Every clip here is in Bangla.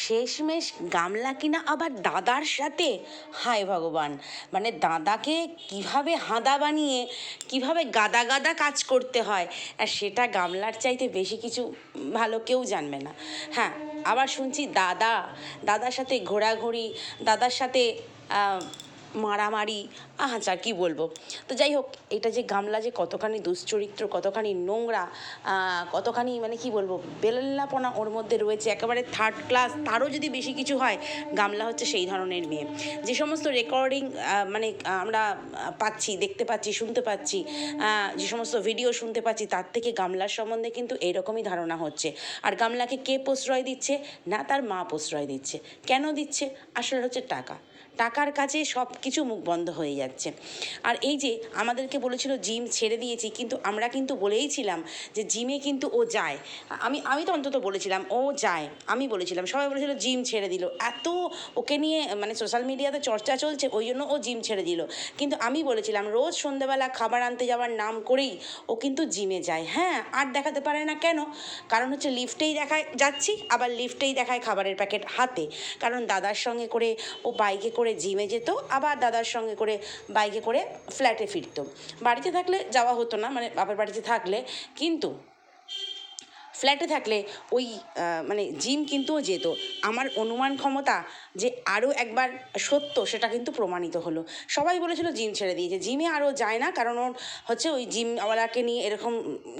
শেষমেশ গামলা কিনা আবার দাদার সাথে? হায় ভগবান। মানে দাদাকে কীভাবে হাঁদা বানিয়ে, কীভাবে গাদা গাদা কাজ করতে হয়? আর সেটা গামলার চাইতে বেশি কিছু ভালো কেউ জানবে না। হ্যাঁ আবার শুনছি দাদা, দাদার সাথে ঘোরাঘুরি, দাদার সাথে মারামারি আচ্ছা কি বলব। তো যাই হোক, এটা যে গামলা যে কতখানি দুশ্চরিত্র, কতখানি নোংরা কতখানি মানে কি বলব বেলল্লাপনা ওর মধ্যে রয়েছে, একেবারে থার্ড ক্লাস তারও যদি বেশি কিছু হয়, গামলা হচ্ছে সেই ধরনের মেয়ে। যে সমস্ত রেকর্ডিং মানে আমরা পাচ্ছি, দেখতে পাচ্ছি, শুনতে পাচ্ছি যে সমস্ত ভিডিও শুনতে পাচ্ছি, তার থেকে গামলার সম্বন্ধে কিন্তু এরকমই ধারণা হচ্ছে। আর গামলাকে কে প্রশ্রয় দিচ্ছে? না, তার মা প্রশ্রয় দিচ্ছে। কেন দিচ্ছে? আসলে হচ্ছে টাকা। টাকার কাছে সব কিছু মুখ বন্ধ হয়ে যাচ্ছে। আর এই যে আমাদেরকে বলেছিল জিম ছেড়ে দিয়েছি, কিন্তু আমরা কিন্তু বলেইছিলাম যে জিমে কিন্তু ও যায়। আমি আমি তো অন্তত বলেছিলাম, ও যায়। আমি বলেছিলাম, সবাই বলেছিল জিম ছেড়ে দিল। এত ওকে নিয়ে মানে সোশ্যাল মিডিয়াতে চর্চা চলছে, ওই জন্য ও জিম ছেড়ে দিল। কিন্তু আমি বলেছিলাম, রোজ সন্ধ্যেবেলা খাবার আনতে যাওয়ার নাম করেই ও কিন্তু জিমে যায়। হ্যাঁ আর দেখাতে পারে না কেন? কারণ হচ্ছে লিফটেই দেখায়, যাচ্ছি, আবার লিফটেই দেখায় খাবারের প্যাকেট হাতে। কারণ দাদার সঙ্গে করে ও বাইকে করে জিমে যেত, আবার দাদার সঙ্গে করে বাইকে করে ফ্ল্যাটে ফিরতো। বাড়িতে থাকলে যাওয়া হতো না মানে বাপের বাড়িতে থাকলে, কিন্তু ফ্ল্যাটে থাকলে ওই মানে জিম কিন্তু যেত। আমার অনুমান ক্ষমতা যে আরও একবার সত্য সেটা কিন্তু প্রমাণিত হলো। সবাই বলেছিল জিম ছেড়ে দিয়েছে। জিমে আরও যায় না কারণ ওর হচ্ছে ওই জিমওয়ালাকে নিয়ে এরকম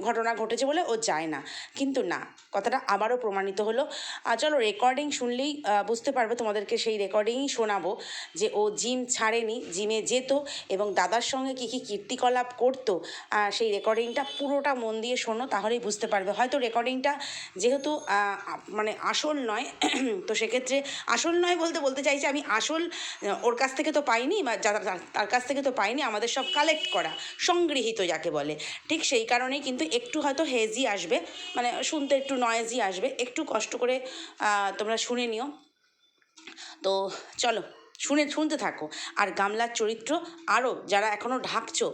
ঘটনা ঘটেছে বলে ও যায় না। কিন্তু না, কথাটা আবারও প্রমাণিত হলো। আর চলো রেকর্ডিং শুনলেই বুঝতে পারবে তোমাদেরকে সেই রেকর্ডিংই শোনাবো যে ও জিম ছাড়েনি, জিমে যেত এবং দাদার সঙ্গে কী কী কীর্তিকলাপ করতো। সেই রেকর্ডিংটা পুরোটা মন দিয়ে শোনো, তাহলেই বুঝতে পারবে। হয়তো রেকর্ডিংটা যেহেতু মানে আসল নয়, তো সেক্ষেত্রে আসল নয় বলতে বলতে চাইছি আমি আসল ওর কাছ থেকে তো পাইনি বা তার কাছ থেকে তো পাইনি, আমাদের সব কালেক্ট করা, সংগৃহীত যাকে বলে। ঠিক সেই কারণেই কিন্তু একটু হয়তো হেজি আসবে মানে শুনতে একটু নয়েজি আসবে, একটু কষ্ট করে তোমরা শুনে নিও। তো চলো, শুনে, শুনতে থাকো। আর গামলার চরিত্র আরও যারা এখনও ঢাকছো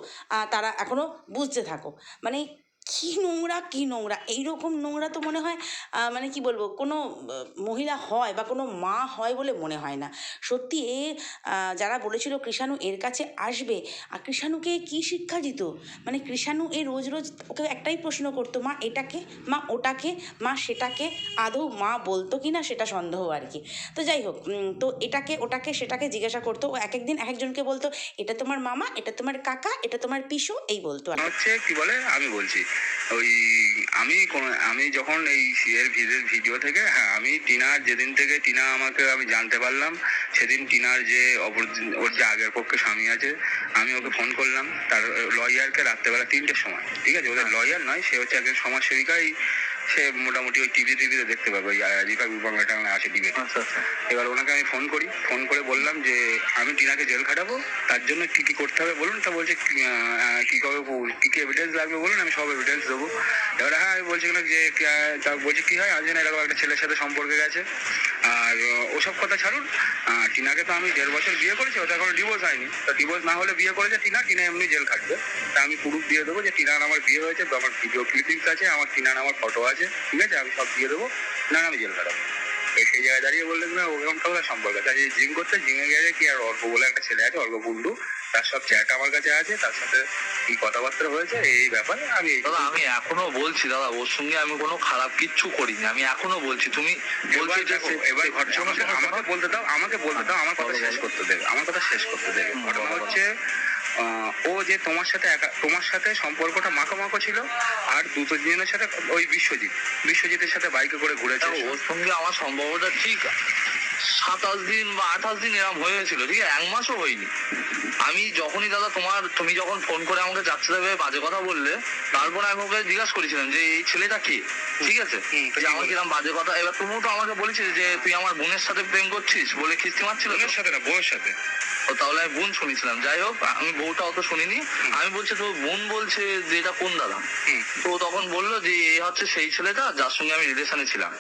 তারা এখনও বুঝতে থাকো। মানে কী নোংরা কী নোংরা? এইরকম নোংরা তো মনে হয় মানে কি বলব, কোনো মহিলা হয় বা কোনো মা হয় বলে মনে হয় না। সত্যি এ যারা বলেছিল কৃষাণু এর কাছে আসবে, আর কৃষাণুকে কী শিক্ষা দিত? মানে কৃষাণু এ রোজ রোজ ওকে একটাই প্রশ্ন করতো, মা এটাকে, মা ওটাকে, মা সেটাকে আদৌ মা বলতো কি না সেটা সন্দেহ আর কি। তো যাই হোক তো এটাকে, ওটাকে, সেটাকে জিজ্ঞাসা করতো। ও এক একদিন এক একজনকে বলতো, এটা তোমার মামা, এটা তোমার কাকা, এটা তোমার পিসো, এই বলতো। হচ্ছে কি বলে? আমি বলছি ওই আমি কোনো আমি যখন এই এর ভিডিও ভিডিও থেকে হ্যাঁ আমি টিনার যেদিন থেকে টিনা আমাকে আমি জানতে পারলাম সেদিন টিনার যে অপর ওর যে আগের পক্ষে স্বামী আছে আমি ওকে ফোন করলাম তার লয়ারকে রাত্রেবেলা তিনটের সময় ঠিক আছে? ওদের লয়ার নয় সে হচ্ছে একজন সমাজসেবিকাই সে মোটামুটি ওই টিভি টিভিতে দেখতে পাবে ওই রিপাবলিক বাংলা টাংলা আছে ডিবেটে আচ্ছা আচ্ছা। এবার ওনাকে আমি ফোন করি ফোন করে বললাম যে আমি টিনাকে জেল খাটাবো তার জন্য কি কি করতে হবে বলুন? তা বলছে কি, কবে কি কি এভিডেন্স লাগবে বলুন আমি সব এভিডেন্স দেবো। এবার হ্যাঁ আমি বলছি কিনা যে তা বলছি কি হয়? আজ না এরকম একটা ছেলের সাথে সম্পর্কে গেছে। আর ওসব কথা ছাড়ুন। টিনাকে তো আমি দেড় বছর বিয়ে করেছি ওটা এখনও ডিভোর্স হয়নি। তো ডিভোর্স না হলে বিয়ে করেছে টিনা টিনা এমনি জেল খাটবে। তা আমি প্রুফ দিয়ে দেবো যে টিনার আমার বিয়ে হয়েছে আমার ভিডিও ক্লিপিংস আছে আমার টিনার আমার ফটো আছে। ঠিক আছে? আমি সব দিয়ে দেবো। না আমি জেল খাটাবো সেই জায়গায় দাঁড়িয়ে বললেন না ওরকম কেমন সম্পর্ক আছে আর জিম করতে জিমে গেছে কি আর অল্প বলে একটা ছেলে আছে অল্প বুন্ডু তার সব চ্যাট আমার কাছে আছে তার সাথে কি কথাবার্তা হয়েছে এই ব্যাপারে আমি দাদা আমি এখনও বলছি দাদা ওর সঙ্গে আমি কোনো খারাপ কিচ্ছু করিনি। আমি এখনও বলছি তুমি এবার ঘটনা আমাকে বলতে দাও আমাকে বলতে দাও আমার কথা শেষ করতে দেবে আমার কথা শেষ করতে দেবে। ঘটনা। হচ্ছে ও যে তোমার সাথে একা তোমার সাথে সম্পর্কটা মাখামাখো মাখো ছিল আর দুটো জনের সাথে ওই বিশ্বজিৎ। বিশ্বজিতের সাথে বাইকে করে ঘুরেছে ওর সঙ্গে আমার সম্ভবটা ঠিক সাতাশ দিন বা আঠাশ দিন এরকম হয়েছিল ঠিক আছে? এক মাসও হয়নি। আমি যখনই দাদা তোমার তুমি যখন ফোন করে আমাকে যাচ্ছে দেবে বাজে কথা বললে তারপর আমি ওকে জিজ্ঞাসা করেছিলাম যে এই ছেলেটা কি? ঠিক আছে? যে আমার বলল? বাজে কথা। এবার তুমিও তো আমাকে বলেছিস যে তুই আমার বোনের সাথে প্রেম করছিস? বলে খিস্তি মারছিল? বোনের সাথে না বউয়ের সাথে। ও তাহলে আমি বোন শুনেছিলাম। যাই হোক আমি বউটা অত শুনিনি। আমি বলছি তো বোন বলছে যে এটা কোন দাদা? তো তখন বলল যে এ হচ্ছে সেই ছেলেটা যার সঙ্গে আমি রিলেশনে ছিলাম।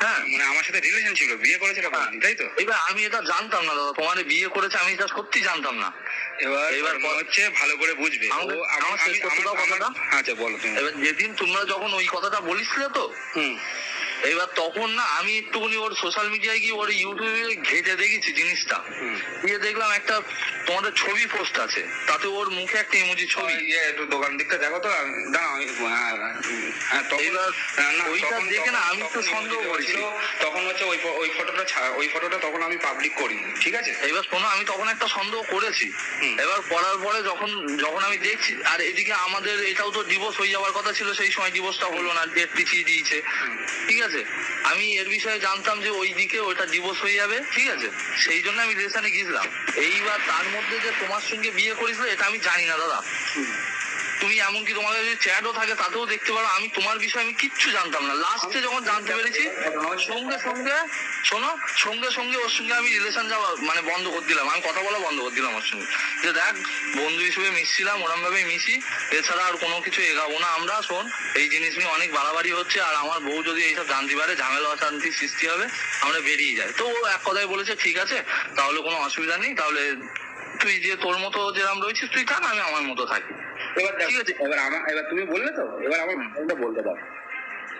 হ্যাঁ মানে আমার সাথে রিলেশন ছিল বিয়ে করেছে এরকম, হ্যাঁ। তাই তো? এবার আমি এটা জানতাম না দাদা তোমার বিয়ে করেছে আমি এটা সত্যি জানতাম না। এবার এবার হচ্ছে ভালো করে বুঝবে। আমার কথাটা। আচ্ছা বলো এবার যেদিন তোমরা যখন ওই কথাটা বলিসলে তো হুম। এবার তখন না আমি একটুখানি ওর সোশ্যাল মিডিয়ায় গিয়ে ওর ইউটিউবে ঘেটে দেখেছি জিনিসটা। গিয়ে দেখলাম একটা তোমাদের ছবি পোস্ট আছে। তাতে ওর মুখে একটা ইমোজি ছবি। ইয়ে একটু দোকান দিকটা দেখো তো। হ্যাঁ, হ্যাঁ, না, ওইটা দেখে না আমি তো সন্দেহ করেছি। তখন হচ্ছে ওই ওই ফটোটা ওই ফটোটা তখন আমি পাবলিক করি ঠিক আছে? এবার শোনো আমি তখন একটা সন্দেহ করেছি। হুম। এবার করার পরে যখন যখন আমি দেখছি আর এদিকে আমাদের এটাও তো ডিভোর্স হয়ে যাওয়ার কথা ছিল সেই সময় ডিভোর্সটা হলো না ডেট পিছিয়ে দিয়েছে। ঠিক আছে? আমি এর বিষয়ে জানতাম যে ওই দিকে ওটা ডিভোর্স হয়ে যাবে, ঠিক আছে? সেই জন্য আমি রিলেশনে গিয়েছিলাম। এইবার তার মধ্যে যে তোমার সঙ্গে বিয়ে করেছিল, এটা আমি জানি না, দাদা। তুমি এমনকি তোমাদের যদি চ্যাটও থাকে, তাতেও দেখতে পারো আমি তোমার বিষয়ে আমি কিচ্ছু জানতাম না। লাস্টে যখন জানতে পেরেছি, সঙ্গে সঙ্গে, শোনো, সঙ্গে সঙ্গে ওর সঙ্গে আমি রিলেশন যাওয়া মানে বন্ধ করে দিলাম। আমি কথা বলা বন্ধ করে দিলাম ওর সঙ্গে। যে দেখ, বন্ধু হিসেবে মিশছিলাম ওরম ভাবে মিশি। এছাড়া আর কোনো কিছু এগাবো না আমরা, শোন। এই জিনিস নিয়ে অনেক বাড়াবাড়ি হচ্ছে, আর আমার বউ যদি এইসব জানতে পারে, ঝামেলা অশান্তি সৃষ্টি হবে, আমরা বেরিয়ে যাই। তো ও এক কথায় বলেছে, ঠিক আছে, তাহলে কোনো অসুবিধা নেই, তাহলে তুই যে তোর মতো যেরকম রয়েছিস, তুই থাক, আমি আমার মতো থাকি। এবার। এবার আমার এবার তুমি বললে তো এবার আমার বলতে দাও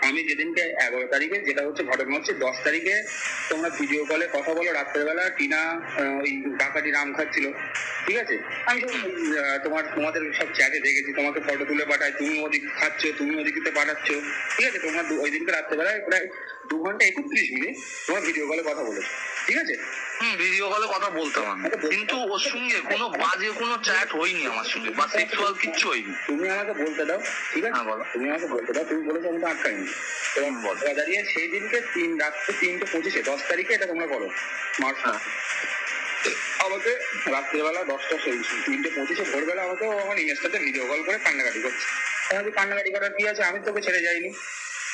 আমি যেদিনকে এগারো তারিখে যেটা হচ্ছে ঘটনা হচ্ছে দশ তারিখে তোমরা ভিডিও কলে কথা বলো। রাত্রেবেলা টিনা ওই কাকাটি রাম খাচ্ছিল ঠিক আছে? আমি তোমার তোমাদের সব চ্যাটে দেখেছি। তোমাকে ফটো তুলে পাঠাই তুমি ওদিক খাচ্ছ তুমি ওদিকে পাঠাচ্ছ। ঠিক আছে? তোমরা ওই দিনকে রাত্রেবেলায় প্রায় দু ঘণ্টা একত্রিশ মিনিট তোমরা ভিডিও কলে কথা বলেছ। ঠিক আছে? হুম ভিডিও কলে কথা বলতাম আমি। কিন্তু ওর সঙ্গে কোনো বাজে কোনো চ্যাট হয়নি আমার সঙ্গে বা সেক্সুয়াল কিচ্ছু হয়নি। তুমি আমাকে বলতে দাও। ঠিক আছে? হ্যাঁ, বলো। তুমি আমাকে বলতে দাও। তুমি বলেছ আমি তো আটকাইনি। দাঁড়িয়ে সেই দিনকে তিন রাত্রে, তিনটে পঁচিশে, দশ তারিখে এটা তোমরা করো মার্চ। আমাকে রাত্রিবেলা দশটা তিনটে পঁচিশে ভোরবেলা আমাকে ও আমার ইমেজটাতে ভিডিও কল করে কান্নাকাটি করছে। কান্নাকাটি করার কি আছে? আমি তোকে ছেড়ে যাইনি।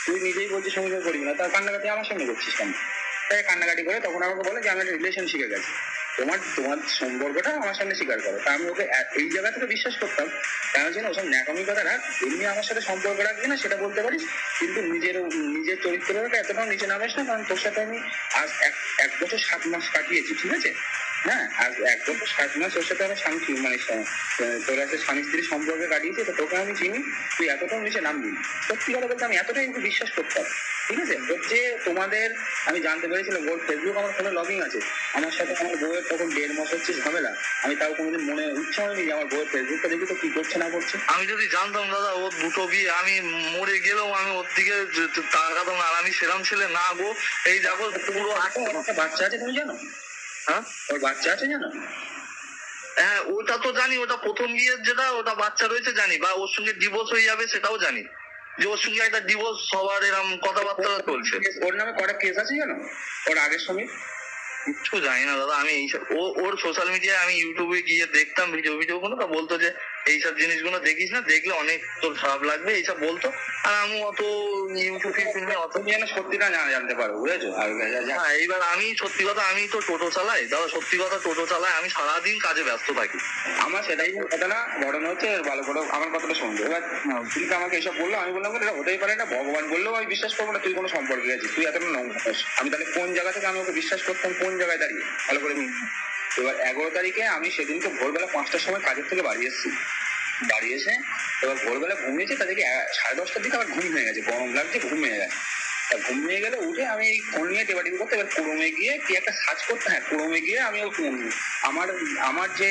তুই নিজেই বলছিস সঙ্গে করবি না তার কান্নাকাটি আমার সঙ্গে করছিস কেন? তাই কান্নাকাটি করে, তখন আমাকে বলে যে আমি একটা রিলেশন শিখে গেছি। তোমার তোমার সম্পর্কটা আমার সামনে স্বীকার করো। তা আমি ওকে এই জায়গা থেকে বিশ্বাস করতাম। কেন যেন ওসব ন্যাকামি কথা রাখ এমনি আমার সাথে সম্পর্ক রাখবি না, সেটা বলতে পারিস, কিন্তু নিজের নিজের চরিত্রটাকে এতটাও নিচে নামিস না, কারণ তোর সাথে আমি আজ এক এক বছর সাত মাস কাটিয়েছি, ঠিক আছে? হ্যাঁ আজ এক বছর সাত মাস ওর সাথে আমি স্বামী মানে তোর একটা স্বামী স্ত্রী সম্পর্কে কাটিয়েছি তো তোকে আমি চিনি তুই এতটাও নিচে নামবি না। সত্যি কথা বলতে আমি এতটাই কিন্তু বিশ্বাস করতাম ঠিক আছে? ওর যে তোমাদের আমি জানতে পেরেছিলাম ওর ফেসবুক আমার ফোনে লগিং আছে। আমার সাথে আমার বউয়ের তখন দেড় মাস হচ্ছে ঝামেলা। আমি তাও কোনোদিন মনে ইচ্ছা হয়নি যে আমার বউয়ের ফেসবুকটা দেখি তো কি করছে না করছে। আমি যদি জানতাম দাদা ও দুটো বিয়ে আমি মরে গেলেও আমি ওর দিকে তাকাতাম না আর আমি সেরাম ছেলে না গো। এই দেখো পুরো ওর একটা বাচ্চা আছে তুমি জানো? হ্যাঁ? ওর বাচ্চা আছে জানো? হ্যাঁ ওটা তো জানি ওটা প্রথম গিয়ে যেটা ওটা বাচ্চা রয়েছে জানি বা ওর সঙ্গে ডিভোর্স হয়ে যাবে সেটাও জানি। যে ওর সঙ্গে একটা ডিভোর্স সবার এরম কথাবার্তা চলছে। ওর নামে কটা কেস আছে জানো? ওর আগের সঙ্গে? কিচ্ছু জানি না দাদা। আমি এইসব ও ওর সোশ্যাল মিডিয়ায় আমি ইউটিউবে গিয়ে দেখতাম ভিডিও ভিডিও গুলো তা বলতো যে এইসব জিনিসগুলো দেখিস না দেখলে অনেক তোর খারাপ লাগবে এইসব বলতো। আর আমি অত ইউটিউব ফিউটিউব অত তুমি যেন সত্যিটা না জানতে পারো বুঝেছ? আর হ্যাঁ এইবার আমি সত্যি কথা আমি তো টোটো চালাই দাদা সত্যি কথা টোটো চালাই আমি সারাদিন কাজে ব্যস্ত থাকি। আমার সেটাই কথা না ঘটনা হচ্ছে ভালো করে আমার কথাটা শুনবে এবার তুমি তো আমাকে এসব বলল আমি বললাম এটা হতেই পারে না ভগবান বললেও আমি বিশ্বাস করব না তুই কোনো সম্পর্কে আছিস তুই এত নম্বর আমি তাহলে কোন জায়গা থেকে আমি ওকে বিশ্বাস করতাম কোন জায়গায় দাঁড়িয়ে? ভালো করে নিন এবার এগারো তারিখে আমি সেদিনকে ভোরবেলা পাঁচটার সময় কাজের থেকে বাড়ি এসেছি। বাড়ি এসে এবার ভোরবেলা ঘুমিয়েছি, তাদেরকে সাড়ে দশটার দিকে আবার ঘুম ভেঙে গেছে। গরম লাগছে, ঘুম ভেঙে গেছে। হয়ে গেলে উঠে আমি এই ফোন নিয়ে টেবাটিপি করতে এবার কুড়মে গিয়ে কি একটা সার্চ করতে হ্যাঁ কুড়মে গিয়ে আমি ওই, উম, আমার আমার যে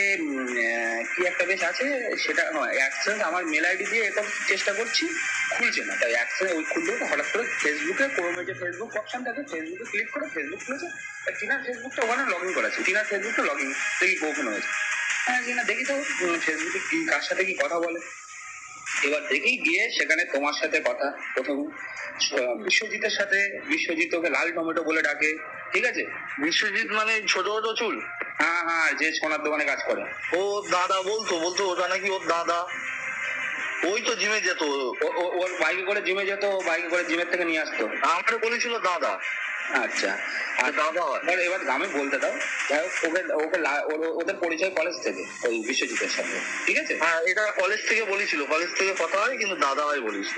কি একটা বেশ আছে সেটা অ্যাক্সেস আমার মেল আইডি দিয়ে এরকম চেষ্টা করছি খুলছে না। তাই অ্যাক্সেস ওই খুলতে হঠাৎ করে ফেসবুকে ক্রোমে যে ফেসবুক অপশন থাকে ফেসবুকে ক্লিক করে ফেসবুক খুলেছে। টিনার ফেসবুকটা ওখানে লগ ইন করেছে টিনার ফেসবুকটা লগ ইন দেখি ওপেন হয়েছে। হ্যাঁ দেখি তো ফেসবুকে কার সাথে কি কথা বলে। এবার দেখি গিয়ে সেখানে তোমার সাথে কথা প্রথম বিশ্বজিতের সাথে বিশ্বজিৎ ওকে লাল টমেটো বলে ডাকে ঠিক আছে? বিশ্বজিৎ মানে ছোট ছোট চুল? হ্যাঁ হ্যাঁ যে সোনার দোকানে কাজ করে। ও দাদা বলতো বলতো ওটা নাকি ওর দাদা? ওই তো জিমে যেত ওর বাইকে করে জিমে যেত বাইকে করে জিমের থেকে নিয়ে আসতো। আমার বলেছিল দাদা। আচ্ছা। আর আর দাদা হয় এবার এবার গ্রামে বলতে দাও। যাই হোক ওকে ওকে ওদের পরিচয় কলেজ থেকে ওই বিশ্বজিতের সাথে ঠিক আছে? হ্যাঁ এটা কলেজ থেকে বলেছিল। কলেজ থেকে কথা হয় কিন্তু দাদা হয় বলিস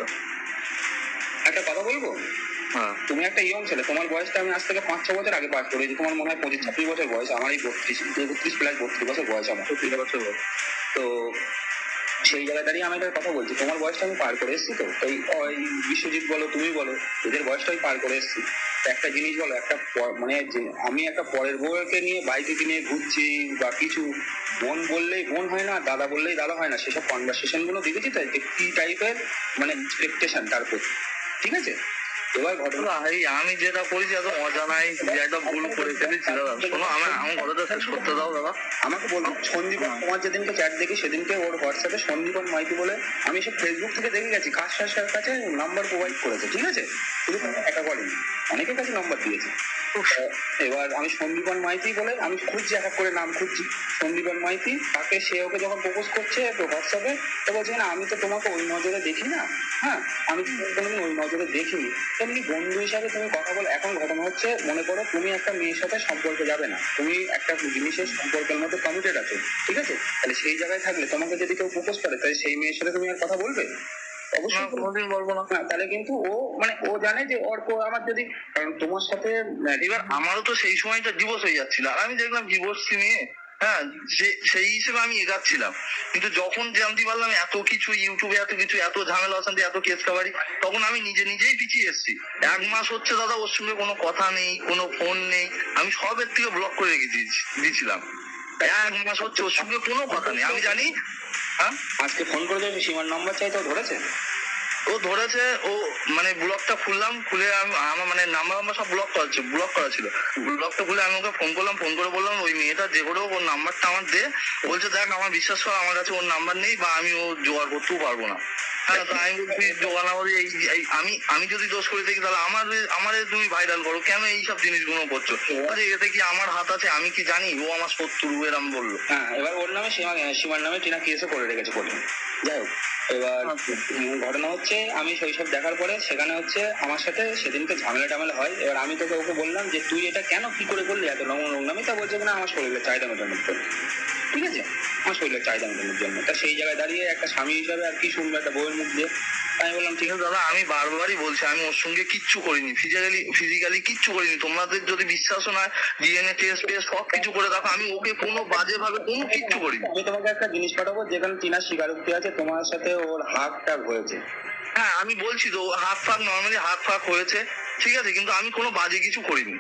একটা কথা বলব? হ্যাঁ। তুমি একটা ইয়ং ছেলে তোমার বয়সটা আমি আজ থেকে পাঁচ ছ বছর আগে পাস করেছি। তোমার মনে হয় পঁচিশ ছাব্বিশ বছর বয়স আমার এই বত্রিশ বত্রিশ প্লাস বত্রিশ বছর বয়স আমার। কথা তো সেই জায়গাটারই আমি একটা কথা বলছি, তোমার বয়সটা আমি পার করে এসেছি তো? এই বিশ্বজিৎ বলো, তুমি বলো, এদের বয়সটা আমি পার করে এসেছি। একটা জিনিস বলো, একটা মানে আমি একটা পরের বউকে নিয়ে বাইকে কিনে ঘুরছি বা কিছু বোন বললেই বোন হয় না, দাদা বললেই দাদা হয় না, সেসব কনভারসেশনগুলো দেখেছি তো? কি টাইপের মানে এক্সপেকটেশন তার প্রতি। ঠিক আছে? ঘটনা এই আমি যেটা করেছি এত মজা নাই একটা ভুল করে ফেলেছি দাদা। শোনো আমি আমার কথাটা শেষ করতে দাও দাদা। আমাকে বলব সন্দীপন তোমার যেদিনকে চ্যাট দেখি সেদিনকে ওর হোয়াটসঅ্যাপে সন্দীপন মাইতি বলে আমি সব ফেসবুক থেকে দেখে গেছি কাজ সার কাছে নাম্বার প্রোভাইড করেছে ঠিক আছে? শুধু একা করেনি অনেকের কাছে নাম্বার দিয়েছে। এবার আমি সন্দীপন মাইতি বলে আমি খুঁজছি এক করে নাম খুঁজছি। সন্দীপন মাইতি তাকে সে ওকে যখন প্রপোজ করছে হোয়াটসঅ্যাপে তো বলছে না আমি তো তোমাকে ওই নজরে দেখি না। হ্যাঁ আমি তো কোনোদিন ওই নজরে দেখিনি। তেমনি বন্ধু হিসাবে তুমি কথা বলো এখন ঘটনা হচ্ছে মনে করো তুমি একটা মেয়ের সাথে সম্পর্কে যাবে না। তুমি একটা জিনিসের সম্পর্কের মধ্যে কমিটেড আছো ঠিক আছে? তাহলে সেই জায়গায় থাকলে তোমাকে যদি কেউ প্রপোজ করে তাহলে সেই মেয়ের সাথে তুমি আর কথা বলবে? অবশ্যই। কোনোদিন বলব না। হ্যাঁ, তাহলে কিন্তু ও মানে ও জানে যে ওর আমার যদি কারণ তোমার সাথে এবার আমারও তো সেই সময়টা ডিভোর্স হয়ে যাচ্ছিল আর আমি দেখলাম ডিভোর্স নিয়ে হ্যাঁ সেই হিসেবে আমি এগাচ্ছিলাম। কিন্তু যখন জানতে পারলাম এত কিছু ইউটিউবে এত কিছু, এত ঝামেলা অশান্তি এত কেস কাবারি তখন আমি নিজে নিজেই পিছিয়ে এসেছি। এক মাস হচ্ছে দাদা, ওর সঙ্গে কোনো কথা নেই, কোনো ফোন নেই। আমি সবের থেকে ব্লক করে রেখে দিয়েছিলাম। এক মাস হচ্ছে ওর সঙ্গে কোনো কথা নেই। আমি জানি হ্যাঁ? আজকে ফোন করে যদি সীমার নাম্বার চাই, তো ধরেছে? ও ধরেছে ও মানে ব্লকটা খুললাম খুলে আমি আমার মানে নাম্বার নাম্বার সব ব্লক করা ছিল ব্লক করা ছিল। ব্লকটা খুলে আমি ওকে ফোন করলাম ফোন করে বললাম ওই মেয়েটা যে করে ওর নাম্বারটা আমার দে। বলছে দেখ আমার বিশ্বাস কর আমার কাছে ওর নাম্বার নেই বা আমি ও জোগাড় করতেও পারব না। হ্যাঁ তো আমি বলছি জোগাড় না করে এই আমি আমি যদি দোষ করে থাকি তাহলে আমার আমার তুমি ভাইরাল করো। কেন এইসব জিনিসগুলো করছ? এতে কি আমার হাত আছে? আমি কি জানি? ও আমার শত্রু এরম বলল। হ্যাঁ এবার ওর নামে সীমা সীমার নামে টিনা কেসও করে রেখেছে কোর্টে। যাই হোক এবার ঘটনা হচ্ছে আমি সেই সব দেখার পরে সেখানে হচ্ছে আমার সাথে সেদিনকে ঝামেলা টামেলা হয়। এবার আমি তোকে ওকে বললাম যে, তুই এটা কেন কি করে করলি? এত রঙ রঙনামি তা বলছে না আমার শরীরের চাহিদা মেটানোর জন্য ঠিক আছে? আমার শরীরের চাহিদা মেটানোর জন্য। তা সেই জায়গায় দাঁড়িয়ে একটা স্বামী হিসাবে আর কি শুনবে একটা বউয়ের মুখ দিয়ে। আমি বললাম, ঠিক আছে দাদা, আমি বারবারই বলছি, আমি ওর সঙ্গে কিচ্ছু করিনি। ফিজিক্যালি ফিজিক্যালি কিচ্ছু করিনি। তোমাদের যদি বিশ্বাসও নয় ডিএনএ টেস্ট টেস্ট সব কিছু করে দেখো, আমি ওকে কোনো বাজে ভাবে কোনো কিচ্ছু করিনি। আমি তোমাকে একটা জিনিস পাঠাবো, যেখানে টিনা স্বীকারোক্তি আছে, তোমার সাথে ওর হাত টাক হয়েছে। হ্যাঁ আমি বলছি তো হাত ফাঁক নর্মালি হাত ফাঁক হয়েছে, ঠিক আছে, কিন্তু আমি কোনো বাজে কিছু করিনি।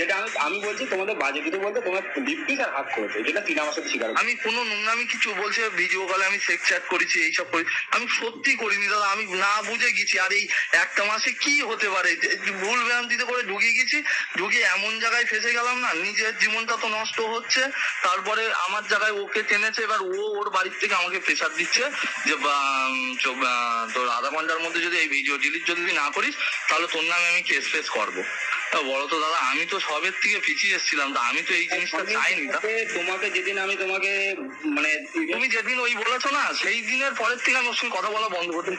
যেটা আমি আমি বলছি তোমাদের বাজে কিছু বলতে তোমার লিপটিক আর হাত করেছে যেটা টিনা আমার সাথে স্বীকার আমি কোনো নোংরামি কিছু বলছে ভিডিও কলে আমি সেক্স চ্যাট করেছি এইসব করি আমি সত্যি করিনি দাদা, আমি না বুঝে গেছি। আর এই একটা মাসে কি হতে পারে? ভুল ভ্রান্তিতে করে ঢুকে গেছি ঢুকে এমন জায়গায় ফেসে গেলাম না, নিজের জীবনটা তো নষ্ট হচ্ছে। তারপরে আমার জায়গায় ওকে টেনেছে, এবার ও ওর বাড়ির থেকে আমাকে প্রেশার দিচ্ছে যে তোর আধা ঘণ্টার মধ্যে যদি এই ভিডিও ডিলিট যদি না করিস, তাহলে তোর নামে আমি কেস ফেস করব। বলো তো দাদা আমি তো সবের থেকে পিছিয়ে এসেছিলাম তা আমি তো এই জিনিসটা চাইনি তোমাকে- যেদিন আমি তোমাকে মানে তুমি যেদিন ওই বলেছ না সেই দিনের পরের থেকে আমি ওর সঙ্গে কথা বলা বন্ধ করতে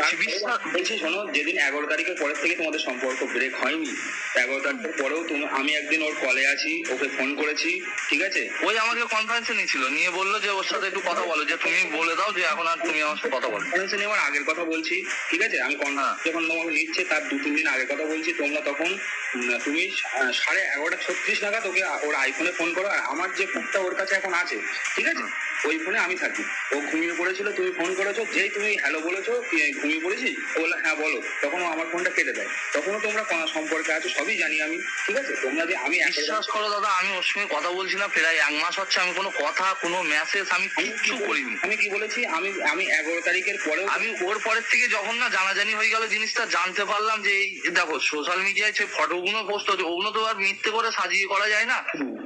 বলছি শোনো যেদিন এগারো তারিখের পরের থেকে তোমাদের সম্পর্ক ব্রেক হয়নি এগারো তারিখের পরেও তুমি আমি একদিন ওর কলে আছি ওকে ফোন করেছি ঠিক আছে? ওই আমাকে কনফারেন্সে নিয়েছিল নিয়ে বলল যে ওর সাথে একটু কথা বলো যে তুমি বলে দাও যে এখন আর তুমি আমার সাথে কথা বলো। কনফারেন্সে নিয়ে আমার আগের কথা বলছি ঠিক আছে? আমি কন- হ্যাঁ। যখন তোমাকে নিচ্ছে তার দু তিন দিন আগের কথা বলছি তোমরা তখন তুমি আহ, সাড়ে এগারোটা ছত্রিশ নাগাদ ওকে ওর আইফোনে ফোন করো আর আমার যে ফোনটা ওর কাছে এখন আছে ঠিক আছে? ওই ফোনে আমি থাকি। ও ঘুমিয়ে পড়েছিল তুমি ফোন করেছ যেই তুমি হ্যালো বলেছ ঘুমিয়ে পড়েছি? ও বলল হ্যাঁ বলো। তখন আমার ফোনটা কেটে দেয়। তখনও তোমরা কোনো সম্পর্কে আছো সবই জানি আমি ঠিক আছে? তোমরা যে আমি বিশ্বাস করো দাদা আমি ওর সঙ্গে কথা বলছি না প্রায় এক মাস হচ্ছে আমি কোনো কথা কোনো মেসেজ আমি কিচ্ছু করিনি। আমি কি বলেছি? আমি আমি এগারো তারিখের পরেও আমি ওর পরের থেকে যখন না জানাজানি হয়ে গেল জিনিসটা জানতে পারলাম যে এই দেখো সোশ্যাল মিডিয়ায় যে ফটোগুলো পোস্ট হচ্ছে ওগুলো তো আর মিথ্যে করে সাজিয়ে করা যায় না।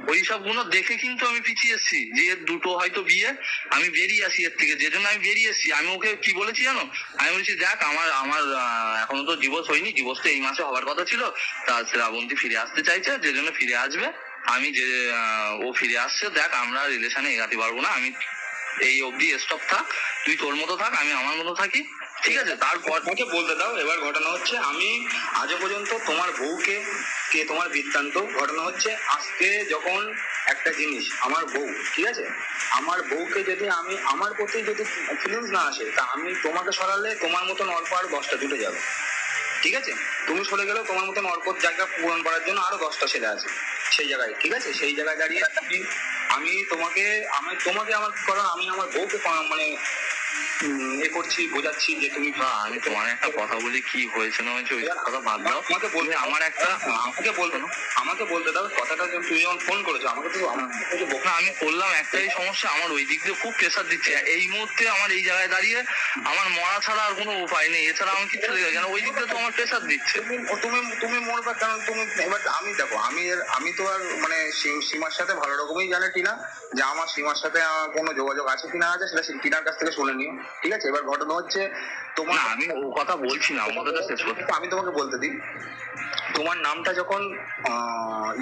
ওই সবগুলো দেখে কিন্তু আমি পিছিয়ে এসেছি যে দুটো হয়তো বিয়ে আমি বেরিয়ে আসি এর থেকে। যে জন্য আমি বেরিয়ে এসেছি। আমি ওকে কি বলেছি জানো? আমি বলেছি, দেখ, আমার আমার এখনও তো ডিভোর্স হয়নি। ডিভোর্স তো এই মাসে হবার কথা ছিল। তা শ্রাবন্তী ফিরে আসতে চাইছে। যে জন্য ফিরে আসবে। আমি যে ও ফিরে আসছে, দেখ, আমরা রিলেশনে এগাতে পারব না। আমি এই অবধি স্টপ থাক। তুই তোর মতো থাক, আমি আমার মতো থাকি। ঠিক আছে তারপর আমাকে বলতে দাও, এবার ঘটনা হচ্ছে আমি আজও পর্যন্ত তোমার বউকে কে, তোমার বৃত্তান্ত, ঘটনা হচ্ছে আজকে যখন একটা জিনিস, আমার বউ, ঠিক আছে? আমার বউকে যদি আমি, আমার প্রতি যদি ফিলিংস না আসে, তা আমি তোমাকে সরালে তোমার মতন অল্প আর দশটা জুটে যাবে। ঠিক আছে? তুমি সরে গেলেও তোমার মতন অল্প জায়গা পূরণ করার জন্য আরও দশটা ছেলে আছে সেই জায়গায়, ঠিক আছে? সেই জায়গায় দাঁড়িয়ে আমি তোমাকে আমি তোমাকে আমার করা, আমি আমার বউকে মানে এ করছি বোঝাচ্ছি যে তুমি না আমি তোমার একটা কথা বলি কি হয়েছে না হয়েছে ওই কথা বাদ দাও। আমাকে বলবে আমার একটা আমাকে বলতে আমাকে বলতে দাও কথাটা তুমি যখন ফোন করেছ আমাকে তো আমাকে না আমি বললাম একটাই সমস্যা আমার ওই দিক দিয়ে খুব প্রেশার দিচ্ছে। এই মুহূর্তে আমার এই জায়গায় দাঁড়িয়ে আমার মরা ছাড়া আর কোনো উপায় নেই। এছাড়া আমি কিছু দেখে কেন? ওই দিক দিয়ে তো আমার প্রেশার দিচ্ছে। তুমি তুমি মরবে কারণ তুমি এবার আমি দেখো আমি আমি তো আর মানে সীমার সাথে ভালো রকমই জানে টিনা যে আমার সীমার সাথে আমার কোনো যোগাযোগ আছে কিনা আছে সেটা টিনার কাছ থেকে শুনে নিও ঠিক আছে? এবার ঘটনা হচ্ছে তোমার আমি ও কথা বলছি না ও কথাটা শেষ করতে আমি তোমাকে বলতে দিই। তোমার নামটা যখন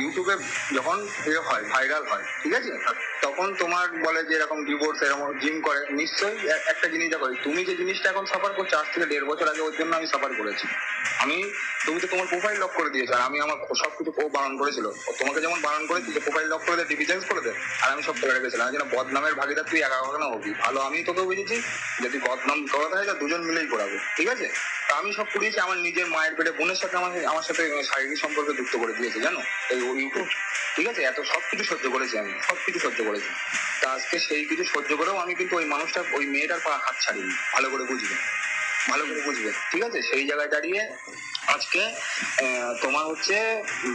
ইউটিউবে যখন ইয়ে হয় ভাইরাল হয়, ঠিক আছে? তখন তোমার বলে যে এরকম ডিভোর্স এরকম জিম করে, নিশ্চয়ই একটা জিনিস দেখো, তুমি যে জিনিসটা এখন সাফার করছ, আজ থেকে দেড় বছর আগে ওর জন্য আমি সাফার করেছি। আমি, তুমি তো তোমার প্রোফাইল লক করে দিয়েছ, আর আমি আমার সবকিছু ও বারণ করেছিল। তোমাকে যেমন বারণ করেছি, যে প্রোফাইল লক করে দে চেঞ্জ করে দে, আর আমি সব করে রেখেছিলাম যেন বদনামের ভাগিদার, তুই একা একা না হবি? ভালো, আমি তোকে বুঝেছি যদি বদনাম করাতে হয় দুজন মিলেই করাবো, ঠিক আছে? তা আমি সব করিয়েছি, আমার নিজের মায়ের পেটে, বোনের সাথে আমাকে, আমার সাথে শারীরিক সম্পর্কে যুক্ত করে দিয়েছে, জানো? এই ও ঠিক আছে? এত সব কিছু সহ্য করেছি আমি। সব কিছু সহ্য করেছি। তা আজকে সেই কিছু সহ্য করেও আমি কিন্তু ওই মানুষটা, ওই মেয়েটার পা হাত ছাড়িনি। ভালো করে বুঝবে। ভালো করে বুঝবে। ঠিক আছে? সেই জায়গায় দাঁড়িয়ে আজকে তোমার হচ্ছে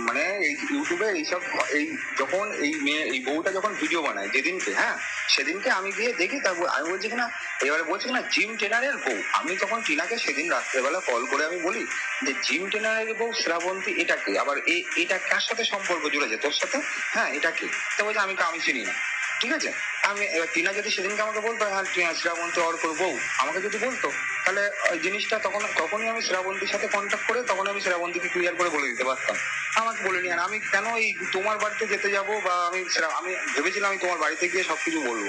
মানে এই ইউটিউবে এইসব এই যখন এই মেয়ে, এই বউটা যখন ভিডিও বানায়, যেদিনকে হ্যাঁ? সেদিনকে আমি গিয়ে দেখি তারপর আমি বলছি কিনা, এবারে বলছি না জিম ট্রেনারের বউ। আমি তখন টিনাকে সেদিন রাত্রেবেলা কল করে আমি বলি যে জিম ট্রেনারের বউ শ্রাবন্তী, এটা কি? আবার এটা কার সাথে সম্পর্ক জুড়েছে? তোর সাথে? হ্যাঁ এটা কি? তো বলছে, আমি আমি চিনি না। ঠিক আছে? আমি টিনা যদি সেদিনকে আমাকে বলতো হ্যাঁ শ্রাবন্তী অর্কর বউ, আমাকে যদি বলতো তাহলে ওই জিনিসটা তখন তখনই আমি শ্রাবন্তীর সাথে কন্ট্যাক্ট করে তখন আমি শ্রাবন্তীকে ক্লিয়ার করে বলে দিতে পারতাম। আমাকে বলিনি আর আমি কেন এই তোমার বাড়িতে যেতে যাব বা আমি আমি ভেবেছিলাম আমি তোমার বাড়িতে গিয়ে সবকিছু বলব।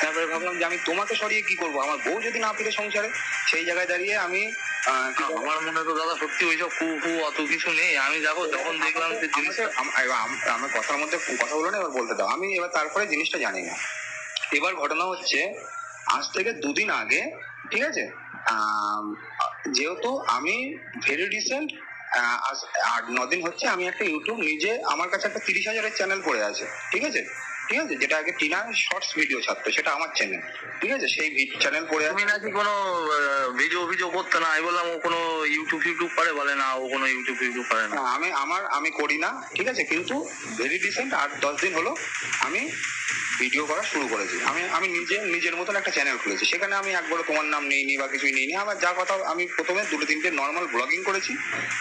তারপরে ভাবলাম যে আমি তোমাকে সরিয়ে কি করব? আমার বউ যদি না ফিরে সংসারে সেই জায়গায় দাঁড়িয়ে আমি আমার মনে তো দাদা সত্যি ওইসব কু ফু অত কিছু নেই। আমি যাব যখন দেখলাম যে জিনিসটা আমার কথার মধ্যে কথা বলো না এবার বলতে দাও। আমি এবার তারপরে জিনিসটা জানি না। এবার ঘটনা হচ্ছে আজ থেকে দুদিন আগে ঠিক আছে? যেহেতু আমি ভেরি রিসেন্ট আট, নদিন দিন হচ্ছে আমি একটা ইউটিউব নিজে আমার কাছে একটা তিরিশ হাজারের চ্যানেল পড়ে আছে, ঠিক আছে? ঠিক আছে? যেটা আগে টিনা শর্টস ভিডিও ছাড়তো সেটা আমার চ্যানেল ঠিক আছে? সেই চ্যানেল পড়ে আছে। তুমি নাকি কোনো ভিডিও ভিডিও করতে না আমি বললাম ও কোনো ইউটিউব ইউটিউব করে বলে না ও কোনো ইউটিউব ইউটিউব করে না। আমি আমার আমি করি না ঠিক আছে? কিন্তু ভেরি রিসেন্ট আট দশ দিন হলো আমি ভিডিও করা শুরু করেছি। আমি আমি নিজে নিজের মতন একটা চ্যানেল খুলেছি। সেখানে আমি একবারও তোমার নাম নেইনি বা কিছুই নেইনি। আমার যা কথা আমি প্রথমে দুটো তিনটে নর্মাল ব্লগিং করেছি।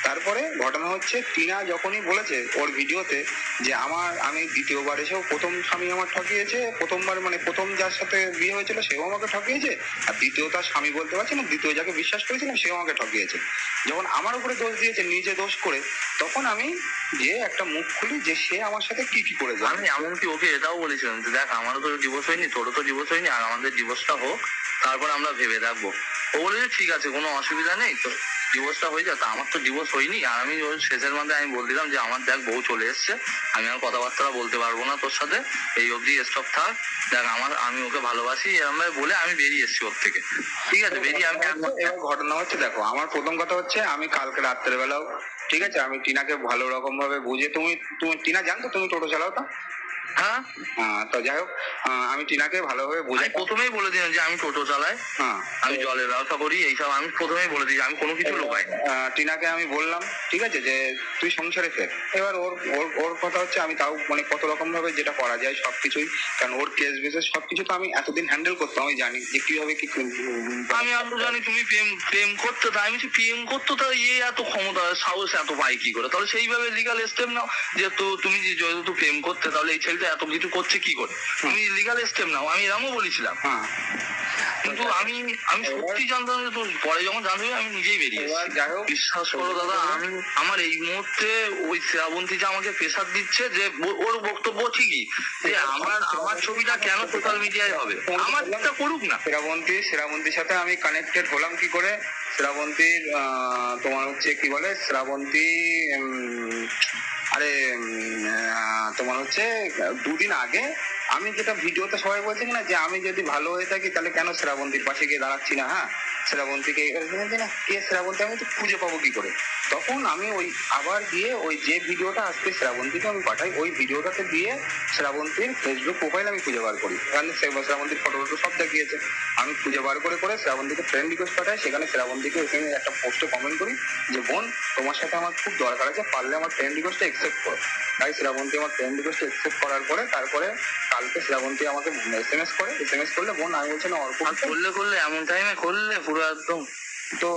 তারপরে ঘটনা হচ্ছে টিনা যখনই বলেছে ওর ভিডিওতে যে আমার আমি দ্বিতীয়বার এসেও প্রথম স্বামী আমার ঠকিয়েছে, প্রথমবার মানে প্রথম যার সাথে বিয়ে হয়েছিল সেও আমাকে ঠকিয়েছে, আর দ্বিতীয় তার স্বামী বলতে পারছি না, দ্বিতীয় যাকে বিশ্বাস করেছিলাম সেও আমাকে ঠকিয়েছে। যখন আমার উপরে দোষ দিয়েছে, নিজে দোষ করে, তখন আমি যে একটা মুখ খুলি যে সে আমার সাথে কি কি করেছে আমি এমনকি ওকে এটাও বলেছিলাম যে দেখ, আমারও তো ডিভোর্স হয়নি, তোরও তো ডিভোর্স হয়নি, আর আমাদের ডিভোর্সটা হোক, তারপর আমরা ভেবে দেখব। ও বলেছে, ঠিক আছে, কোনো অসুবিধা নেই, তো ডিভোর্সটা হয়ে যায় তা আমার তো ডিভোর্স হয়নি। আর আমি ওই শেষের মধ্যে আমি বল দিলাম যে আমার দেখ বউ চলে এসছে। আমি আর কথাবার্তা বলতে পারব না তোর সাথে। এই অবধি স্টপ থাক। দেখ আমার আমি ওকে ভালোবাসি। এরম বলে আমি বেরিয়ে এসেছি ওর থেকে। ঠিক আছে? বেরিয়ে আমি এবার ঘটনা হচ্ছে দেখো আমার প্রথম কথা হচ্ছে আমি কালকে রাত্রের বেলাও ঠিক আছে? আমি টিনাকে ভালো রকম ভাবে বুঝে তুমি তুমি টিনা জানতো তুমি টোটো চালাও তো? হ্যাঁ? তো যাই হোক আমি টিনাকে ভালোভাবে বুঝে আমি প্রথমেই বলে দিলাম যে আমি টোটো চালাই হ্যাঁ। আমি জলের ব্যবসা করি এইসব আমি প্রথমেই বলে দিই আমি কোনো কিছু লোকাই টিনাকে আমি বললাম ঠিক আছে যে তুই সংসারে ফের। এবার ওর ওর ওর কথা হচ্ছে আমি তাও মানে কত রকম ভাবে যেটা করা যায় সবকিছুই কারণ ওর কেস বেসেস সবকিছু তো আমি এতদিন হ্যান্ডেল করতাম আমি জানি যে কীভাবে কি আমি আরও জানি তুমি প্রেম প্রেম করতে তা আমি প্রেম করতে তাহলে ইয়ে এত ক্ষমতা সাহস এত পাই কি করে? তাহলে সেইভাবে লিগাল স্টেপ নাও যে তো তুমি যেহেতু প্রেম করতে তাহলে এই ছেলেটা এত কিছু করছে কি করে? তুমি লিগাল স্টেপ নাও আমি এরকমও বলেছিলাম। হ্যাঁ। কিন্তু আমি আমি সত্যি জানতাম যে তো পরে যখন জানতে আমি নিজেই বেরিয়ে যাই হোক। বিশ্বাস করো দাদা আমি আমার এই মুহূর্তে ওই শ্রাবন্তী যে আমাকে প্রেশার দিচ্ছে যে ওর বক্তব্য ঠিকই যে আমার আমার ছবিটা কেন সোশ্যাল মিডিয়ায় হবে? আমার এটা করুক না। শ্রাবন্তী শ্রাবন্তীর সাথে আমি কানেক্টেড হলাম কি করে? শ্রাবন্তীর তোমার হচ্ছে কি বলে? শ্রাবন্তী উম, আরে তোমার হচ্ছে দুদিন আগে আমি যেটা ভিডিওতে সবাই বলছেন না যে আমি যদি ভালো হয়ে থাকি তাহলে কেন শ্রাবন্তীর পাশে গিয়ে দাঁড়াচ্ছি না হ্যাঁ শ্রাবন্তীকে না কে শ্রাবন্তী আমি তো খুঁজে পাবো কি করে তখন আমি ওই আবার গিয়ে ওই যে ভিডিওটা আজকে শ্রাবন্তীকে আমি পাঠাই, ওই ভিডিওটাতে দিয়ে শ্রাবন্তীর ফেসবুক প্রোফাইল আমি খুঁজে বার করি। ওখানে সে- শ্রাবন্তীর ফটো টটো সব দেখিয়েছে। আমি খুঁজে বার করে করে শ্রাবন্তীকে ফ্রেন্ড রিকোয়েস্ট পাঠাই, সেখানে শ্রাবন্তীকে ওখানে একটা পোস্টে কমেন্ট করি যে, বোন, তোমার সাথে আমার খুব দরকার আছে, পারলে আমার ফ্রেন্ড রিকোয়েস্টটা অ্যাকসেপ্ট করো। তাই শ্রাবন্তী আমার ফ্রেন্ড রিকোয়েস্ট অ্যাকসেপ্ট করার পরে তারপরে কালকে শ্রাবন্তী আমাকে এস এম এস করে। এস এম এস করলে, বোন, আমি বলছি না অর্ক করলে করলে, এমন টাইমে করলে পুরো একদম তো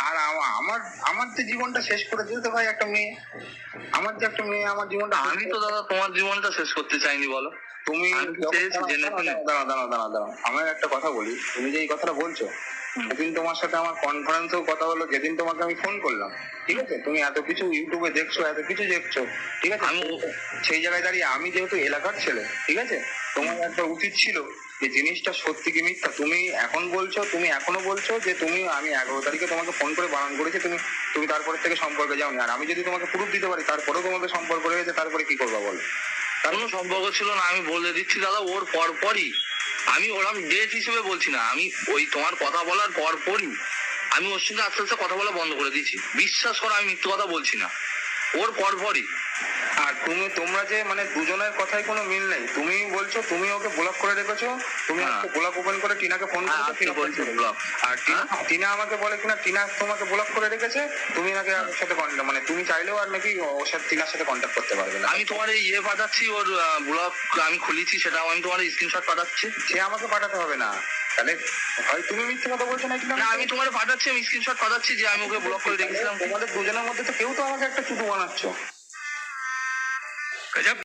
আর আমা- আমার আমার যে জীবনটা শেষ করে দিতে ভাই একটা মেয়ে আমার যে একটা মেয়ে আমার জীবনটা আমি তো দাদা তোমার জীবনটা শেষ করতে চাইনি বলো তুমি দাঁড়া দাঁড়া দাঁড়া দাঁড়াও আমার একটা কথা বলি তুমি যে এই কথাটা বলছো সেদিন তোমার সাথে আমার কনফারেন্সেও কথা হলো যেদিন তোমাকে আমি ফোন করলাম ঠিক আছে? তুমি এত কিছু ইউটিউবে দেখছ এত কিছু দেখছ ঠিক আছে? আমি- সেই জায়গায় দাঁড়িয়ে আমি যেহেতু এলাকার ছেলে ঠিক আছে? তোমার একটা উচিত ছিল যে জিনিসটা সত্যি কি মিথ্যা? তুমি এখন বলছো তুমি এখনও বলছো যে তুমি আমি এগারো তারিখে তোমাকে ফোন করে বারণ করেছি তুমি তুমি তারপরে থেকে সম্পর্কে যাওনি। আর আমি যদি তোমাকে প্রুফ দিতে পারি তারপরেও তোমাকে সম্পর্ক রয়েছে তারপরে কি করবা বলো? কোনো সম্পর্ক ছিল না আমি বলে দিচ্ছি দাদা ওর পর পরই আমি ওরম ডেট হিসেবে বলছি না, আমি ওই তোমার কথা বলার পর পরই আমি ওর সঙ্গে আস্তে আস্তে কথা বলা বন্ধ করে দিয়েছি। বিশ্বাস করো, আমি মিথ্যে কথা বলছি না। ওর পর পরই আর তুমি তোমরা যে মানে দুজনের কথাই কোনো মিল নেই। তুমি বলছো তুমি ওকে ব্লক করে রেখেছো। তুমি হ্যাঁ। ব্লক ওপেন করে টিনাকে ফোন হ্যাঁ, করেছ টিনা বলছি block। আর টিনা টিনা আমাকে বলে কিনা টিনা তোমাকে ব্লক করে রেখেছে। তুমি নাকি ওর সাথে কন্ট্যাক্ট মানে তুমি চাইলেও আর নাকি ওর সাথে টিনার সাথে কন্ট্যাক্ট করতে পারবে না। আমি তোমার এই ইয়ে পাঠাচ্ছি ওর ব্লগ আমি খুলেছি সেটাও আমি তোমার স্ক্রিনশট পাঠাচ্ছি। সে আমাকে পাঠাতে হবে না। তাহলে হয় তুমি মিথ্যে কথা বলছো না? না আমি তোমার পাঠাচ্ছি আমি স্ক্রিনশট পাঠাচ্ছি যে আমি ওকে ব্লক করে রেখেছিলাম। তোমাদের দুজনের মধ্যে তো কেউ তো আমাকে একটা চুটু বানাচ্ছ। गजब।